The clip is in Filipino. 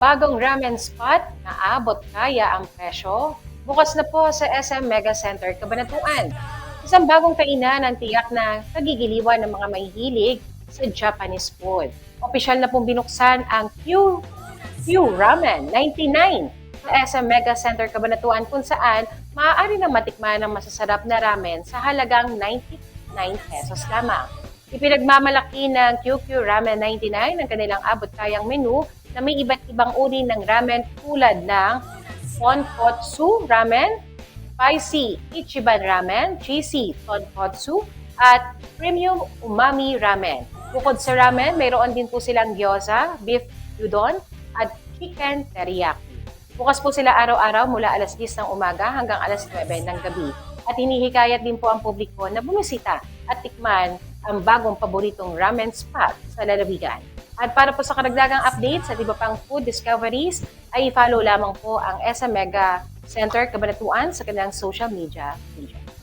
Bagong ramen spot na abot kaya ang presyo. Bukas na po sa SM Mega Center, Cabanatuan. Isang bagong kainan ang tiyak na nagigiliwan ng mga mahihilig sa Japanese food. Opisyal na pong binuksan ang Q, Q Ramen 99 sa SM Mega Center, Cabanatuan kung saan maaari na matikman ang masasarap na ramen sa halagang 99 pesos lamang. Ipinagmamalaki ng QQ Ramen 99 ang kanilang abot-kayang menu na may iba't ibang uri ng ramen tulad ng Tonkotsu Ramen, Spicy Ichiban Ramen, Cheesy Tonkotsu, at Premium Umami Ramen. Bukod sa ramen, mayroon din po silang gyoza, beef udon, at chicken teriyaki. Bukas po sila araw-araw mula alas 10 ng umaga hanggang alas 9 ng gabi. At hinihikayat din po ang publiko na bumisita at tikman ang bagong paboritong ramen spot sa lalawigan. At para po sa karagdagang updates at iba pang food discoveries, ay follow lamang po ang SM Mega Center Cabanatuan sa kanilang social media pages.